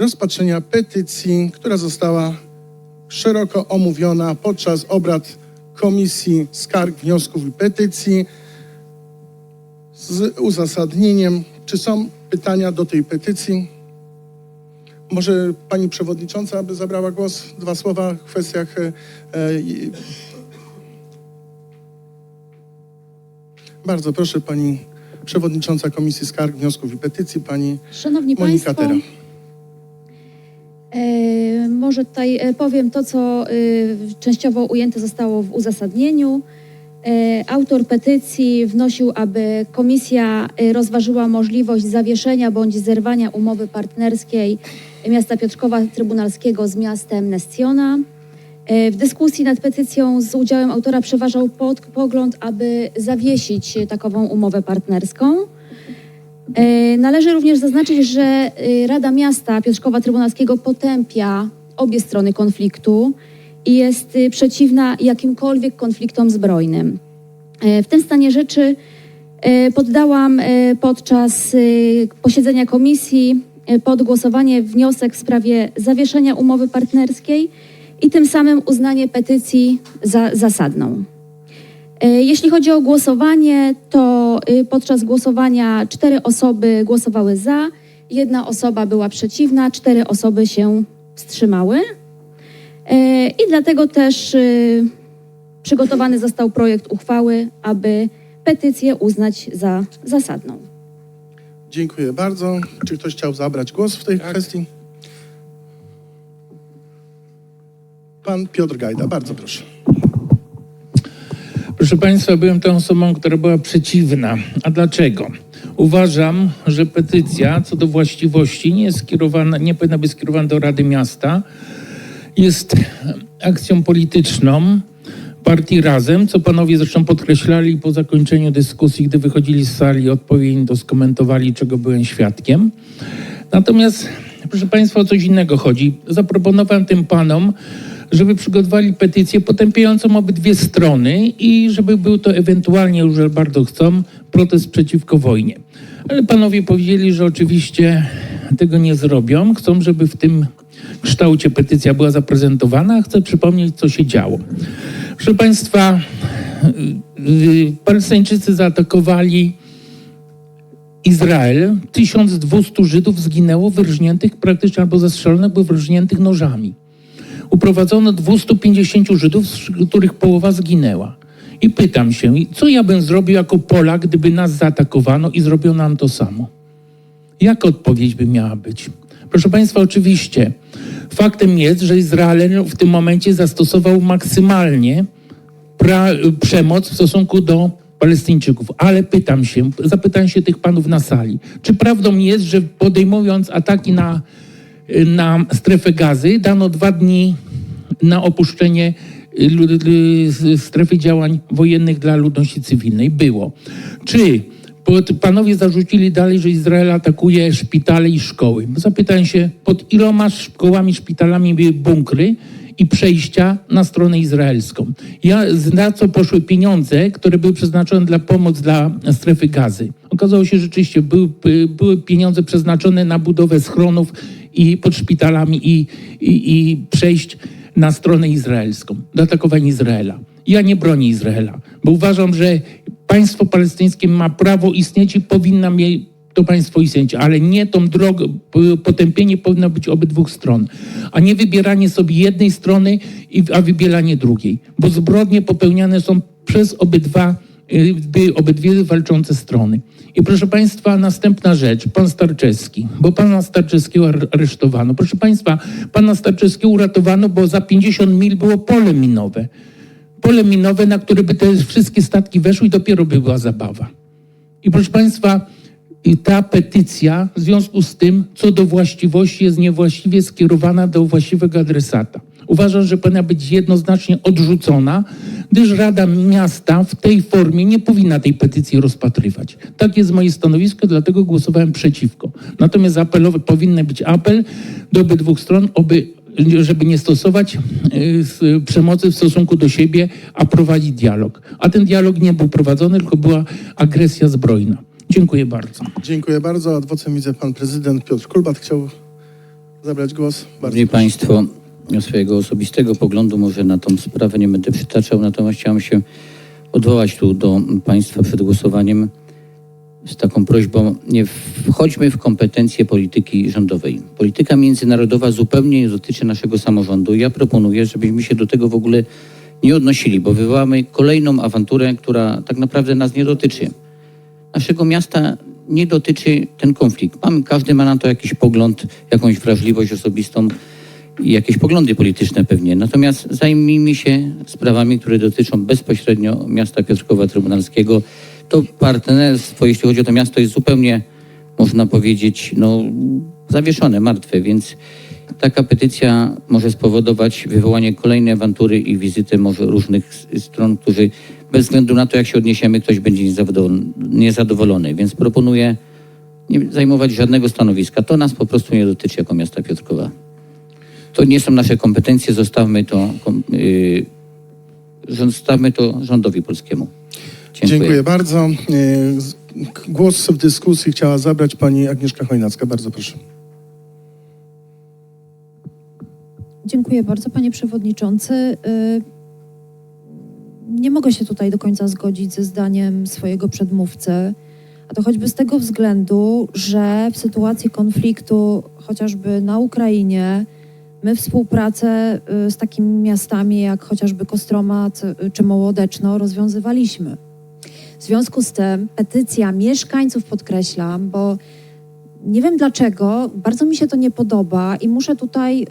rozpatrzenia petycji, która została szeroko omówiona podczas obrad Komisji Skarg, Wniosków i Petycji z uzasadnieniem. Czy są pytania do tej petycji? Może pani przewodnicząca by zabrała głos? Dwa słowa w kwestiach. E, e, bardzo proszę, pani przewodnicząca Komisji Skarg, Wniosków i Petycji, pani Szanowni Monika Państwo, Tera. Może tutaj e, powiem to, co e, częściowo ujęte zostało w uzasadnieniu. E, autor petycji wnosił, aby komisja rozważyła możliwość zawieszenia bądź zerwania umowy partnerskiej miasta Piotrkowa Trybunalskiego z miastem Nestiona. W dyskusji nad petycją z udziałem autora przeważał pod, pogląd, aby zawiesić takową umowę partnerską. Należy również zaznaczyć, że Rada Miasta Piotrkowa Trybunalskiego potępia obie strony konfliktu i jest e, przeciwna jakimkolwiek konfliktom zbrojnym. E, W tym stanie rzeczy e, poddałam e, podczas e, posiedzenia komisji pod głosowanie wniosek w sprawie zawieszenia umowy partnerskiej i tym samym uznanie petycji za zasadną. Jeśli chodzi o głosowanie, to y, podczas głosowania cztery osoby głosowały za, jedna osoba była przeciwna, cztery osoby się wstrzymały. E, I dlatego też y, przygotowany został projekt uchwały, aby petycję uznać za zasadną. Dziękuję bardzo. Czy ktoś chciał zabrać głos w tej kwestii? Pan Piotr Gajda, bardzo proszę. Proszę Państwa, byłem tą osobą, która była przeciwna. A dlaczego? Uważam, że petycja co do właściwości nie jest skierowana, nie powinna być skierowana do Rady Miasta. Jest akcją polityczną partii Razem, co panowie zresztą podkreślali po zakończeniu dyskusji, gdy wychodzili z sali, odpowiednio to skomentowali, czego byłem świadkiem. Natomiast, proszę Państwa, o coś innego chodzi. Zaproponowałem tym panom, żeby przygotowali petycję potępiającą obydwie strony i żeby był to ewentualnie, już bardzo chcą, protest przeciwko wojnie. Ale panowie powiedzieli, że oczywiście tego nie zrobią. Chcą, żeby w tym kształcie petycja była zaprezentowana. Chcę przypomnieć, co się działo. Proszę Państwa, y, Palestyńczycy zaatakowali Izrael. 1200 Żydów zginęło wyrżniętych praktycznie albo zastrzelonych, bo wyrżniętych nożami uprowadzono 250 Żydów, z których połowa zginęła. I pytam się, co ja bym zrobił jako Polak, gdyby nas zaatakowano i zrobiono nam to samo? Jaka odpowiedź by miała być? Proszę Państwa, oczywiście, faktem jest, że Izrael w tym momencie zastosował maksymalnie przemoc w stosunku do Palestyńczyków. Ale pytam się, zapytam się tych panów na sali, czy prawdą jest, że podejmując ataki na na strefę gazy dano dwa dni na opuszczenie strefy działań wojennych dla ludności cywilnej. Było. Czy panowie zarzucili dalej, że Izrael atakuje szpitale i szkoły? Zapytałem się, pod iloma szkołami, szpitalami były bunkry i przejścia na stronę izraelską. Ja, na co poszły pieniądze, które były przeznaczone dla pomocy dla strefy gazy? Okazało się, że rzeczywiście były, by- były pieniądze przeznaczone na budowę schronów i pod szpitalami i, i, i przejść na stronę izraelską, do atakowania Izraela. Ja nie bronię Izraela, bo uważam, że państwo palestyńskie ma prawo istnieć i powinno mieć to państwo istnieć, ale nie tą drogą, p- potępienie powinno być obydwu stron, a nie wybieranie sobie jednej strony, a wybieranie drugiej, bo zbrodnie popełniane są przez obydwa, y, by obydwie walczące strony. I proszę Państwa, następna rzecz, pan Starczewski, bo pana Starczewskiego ar- aresztowano. Proszę Państwa, pana Starczewskiego uratowano, bo za 50 mil było pole minowe. Pole minowe, na które by te wszystkie statki weszły i dopiero by była zabawa. I proszę Państwa, ta petycja w związku z tym, co do właściwości, jest niewłaściwie skierowana do właściwego adresata. Uważam, że powinna być jednoznacznie odrzucona, gdyż Rada Miasta w tej formie nie powinna tej petycji rozpatrywać. Tak jest moje stanowisko, dlatego głosowałem przeciwko. Natomiast apelowy powinien być apel do obydwu stron, oby, żeby nie stosować y, przemocy w stosunku do siebie, a prowadzić dialog. A ten dialog nie był prowadzony, tylko była agresja zbrojna. Dziękuję bardzo. Dziękuję bardzo. Adwocem widzę pan prezydent Piotr Kulbat. Chciał zabrać głos? Bardzo Szanowni. Państwo, swojego osobistego poglądu może na tą sprawę nie będę przytaczał, natomiast chciałem się odwołać tu do Państwa przed głosowaniem z taką prośbą, nie wchodźmy w kompetencje polityki rządowej. Polityka międzynarodowa zupełnie nie dotyczy naszego samorządu. Ja proponuję, żebyśmy się do tego w ogóle nie odnosili, bo wywołamy kolejną awanturę, która tak naprawdę nas nie dotyczy. Naszego miasta nie dotyczy ten konflikt. Każdy ma na to jakiś pogląd, jakąś wrażliwość osobistą i jakieś poglądy polityczne pewnie. Natomiast zajmijmy się sprawami, które dotyczą bezpośrednio miasta Piotrkowa Trybunalskiego. To partnerstwo, jeśli chodzi o to miasto, jest zupełnie, można powiedzieć, no, zawieszone, martwe, więc taka petycja może spowodować wywołanie kolejnej awantury i wizytę może różnych stron, którzy bez względu na to, jak się odniesiemy, ktoś będzie niezadowolony. Więc proponuję nie zajmować żadnego stanowiska. To nas po prostu nie dotyczy jako miasta Piotrkowa. To nie są nasze kompetencje, zostawmy to, yy, zostawmy to rządowi polskiemu. Dziękuję. Dziękuję bardzo. K- Głos w dyskusji chciała zabrać pani Agnieszka Chojnacka. Bardzo proszę. Dziękuję bardzo, panie przewodniczący. Y, Nie mogę się tutaj do końca zgodzić ze zdaniem swojego przedmówcy, a to choćby z tego względu, że w sytuacji konfliktu, chociażby na Ukrainie, my współpracę y, z takimi miastami jak chociażby Kostromat y, czy Mołodeczno rozwiązywaliśmy. W związku z tym petycja mieszkańców, podkreślam, bo nie wiem dlaczego, bardzo mi się to nie podoba i muszę tutaj y,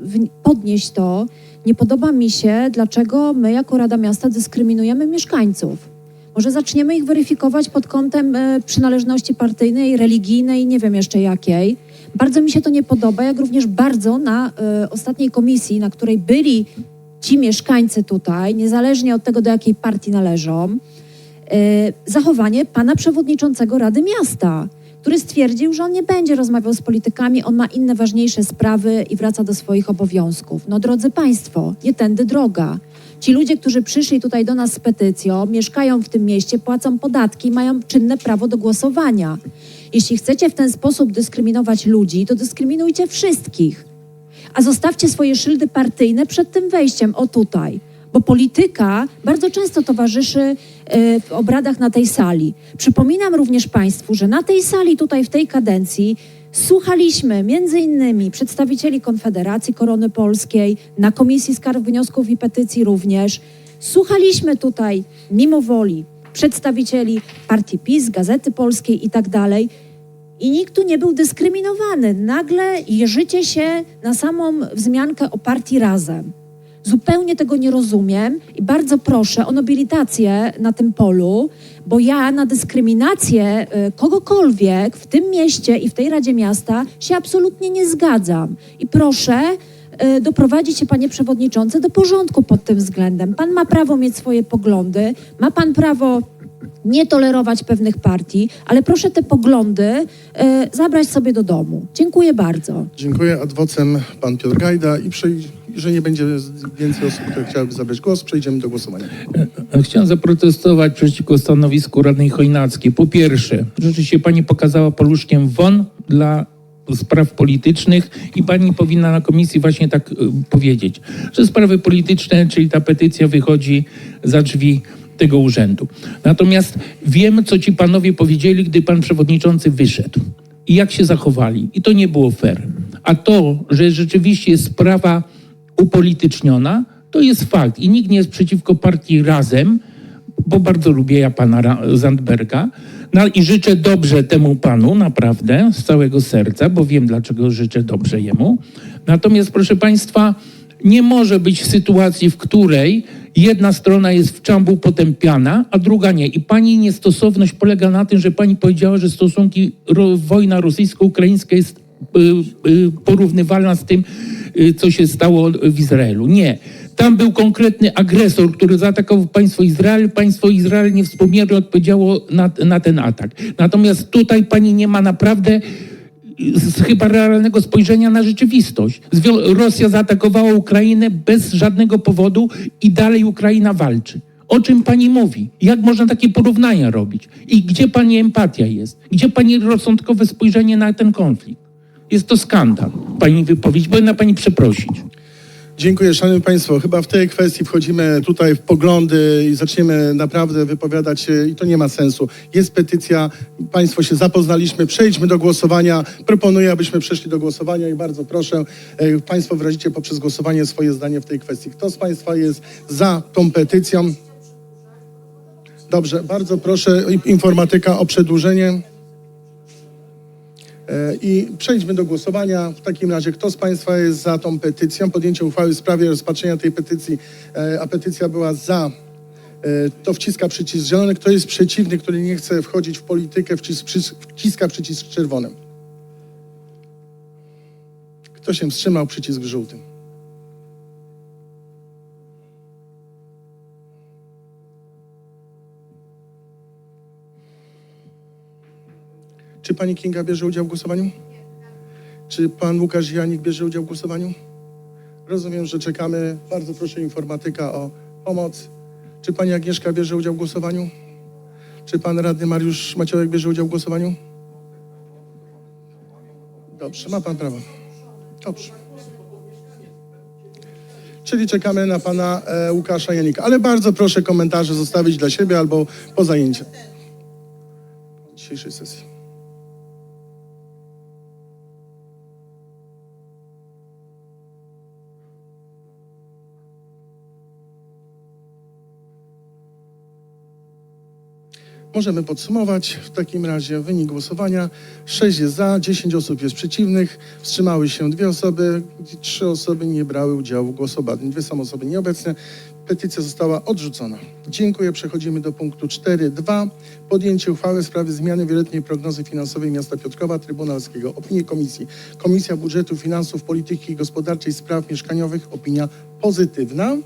w- podnieść to. Nie podoba mi się, dlaczego my jako Rada Miasta dyskryminujemy mieszkańców. Może zaczniemy ich weryfikować pod kątem y, przynależności partyjnej, religijnej, nie wiem jeszcze jakiej. Bardzo mi się to nie podoba, jak również bardzo na y, ostatniej komisji, na której byli ci mieszkańcy tutaj, niezależnie od tego, do jakiej partii należą, y, zachowanie pana przewodniczącego Rady Miasta, który stwierdził, że on nie będzie rozmawiał z politykami, on ma inne ważniejsze sprawy i wraca do swoich obowiązków. No drodzy Państwo, nie tędy droga. Ci ludzie, którzy przyszli tutaj do nas z petycją, mieszkają w tym mieście, płacą podatki, mają czynne prawo do głosowania. Jeśli chcecie w ten sposób dyskryminować ludzi, to dyskryminujcie wszystkich. A zostawcie swoje szyldy partyjne przed tym wejściem, o tutaj. Bo polityka bardzo często towarzyszy e, w obradach na tej sali. Przypominam również Państwu, że na tej sali, tutaj w tej kadencji, słuchaliśmy między innymi przedstawicieli Konfederacji Korony Polskiej, na Komisji Skarg, Wniosków i Petycji również. Słuchaliśmy tutaj, mimo woli, przedstawicieli partii PiS, Gazety Polskiej i tak dalej. I nikt tu nie był dyskryminowany. Nagle jeżycie się na samą wzmiankę o partii razem. Zupełnie tego nie rozumiem i bardzo proszę o nobilitację na tym polu, bo ja na dyskryminację y, kogokolwiek w tym mieście i w tej Radzie Miasta się absolutnie nie zgadzam. I proszę y, doprowadzić się, panie przewodniczący, do porządku pod tym względem. Pan ma prawo mieć swoje poglądy, ma pan prawo nie tolerować pewnych partii, ale proszę te poglądy y, zabrać sobie do domu. Dziękuję bardzo. Dziękuję. Adwocem pan Piotr Gajda i jeżeli nie będzie więcej osób, które chciałyby zabrać głos, przejdziemy do głosowania. Chciałem zaprotestować przeciwko stanowisku radnej Chojnackiej. Po pierwsze, rzeczywiście pani pokazała paluszkiem won dla spraw politycznych i pani powinna na komisji właśnie tak y, powiedzieć, że sprawy polityczne, czyli ta petycja wychodzi za drzwi tego urzędu. Natomiast wiem, co ci panowie powiedzieli, gdy pan przewodniczący wyszedł i jak się zachowali. I to nie było fair. A to, że rzeczywiście jest sprawa upolityczniona, to jest fakt. I nikt nie jest przeciwko partii Razem, bo bardzo lubię ja pana Zandberga. No i życzę dobrze temu panu, naprawdę, z całego serca, bo wiem, dlaczego życzę dobrze jemu. Natomiast, proszę państwa, nie może być sytuacji, w której jedna strona jest w czambu potępiana, a druga nie. I pani niestosowność polega na tym, że pani powiedziała, że stosunki, ro, wojna rosyjsko-ukraińska jest y, y, porównywalna z tym, y, co się stało w Izraelu. Nie. Tam był konkretny agresor, który zaatakował państwo Izrael. Państwo Izrael niewspółmiernie odpowiedziało na, na ten atak. Natomiast tutaj pani nie ma naprawdę z chyba realnego spojrzenia na rzeczywistość. Rosja zaatakowała Ukrainę bez żadnego powodu i dalej Ukraina walczy. O czym pani mówi? Jak można takie porównania robić? I gdzie pani empatia jest? Gdzie pani rozsądkowe spojrzenie na ten konflikt? Jest to skandal. Pani wypowiedź, powinna pani przeprosić. Dziękuję, Szanowni Państwo. Chyba w tej kwestii wchodzimy tutaj w poglądy i zaczniemy naprawdę wypowiadać się i to nie ma sensu. Jest petycja, Państwo się zapoznaliśmy, przejdźmy do głosowania. Proponuję, abyśmy przeszli do głosowania i bardzo proszę, e, Państwo wyrazicie poprzez głosowanie swoje zdanie w tej kwestii. Kto z Państwa jest za tą petycją? Dobrze, bardzo proszę, informatyka o przedłużenie. E, I przejdźmy do głosowania. W takim razie, kto z Państwa jest za tą petycją, podjęcie uchwały w sprawie rozpatrzenia tej petycji, e, a petycja była za, e, to wciska przycisk zielony. Kto jest przeciwny, który nie chce wchodzić w politykę, wciska przycisk czerwony. Kto się wstrzymał, przycisk żółty. Czy pani Kinga bierze udział w głosowaniu? Czy pan Łukasz Janik bierze udział w głosowaniu? Rozumiem, że czekamy. Bardzo proszę informatyka o pomoc. Czy pani Agnieszka bierze udział w głosowaniu? Czy pan radny Mariusz Maciołek bierze udział w głosowaniu? Dobrze, ma pan prawo. Dobrze. Czyli czekamy na pana e, Łukasza Janika. Ale bardzo proszę komentarze zostawić dla siebie albo po zajęciu dzisiejszej sesji. Możemy podsumować w takim razie wynik głosowania. 6 jest za, 10 osób jest przeciwnych, wstrzymały się dwie osoby, trzy osoby nie brały udziału w głosowaniu, dwie są osoby nieobecne. Petycja została odrzucona. Dziękuję. Przechodzimy do punktu 4.2. Podjęcie uchwały w sprawie zmiany wieloletniej prognozy finansowej miasta Piotrkowa Trybunalskiego. Opinie Komisji. Komisja Budżetu, Finansów, Polityki Gospodarczej, Spraw Mieszkaniowych. Opinia pozytywna.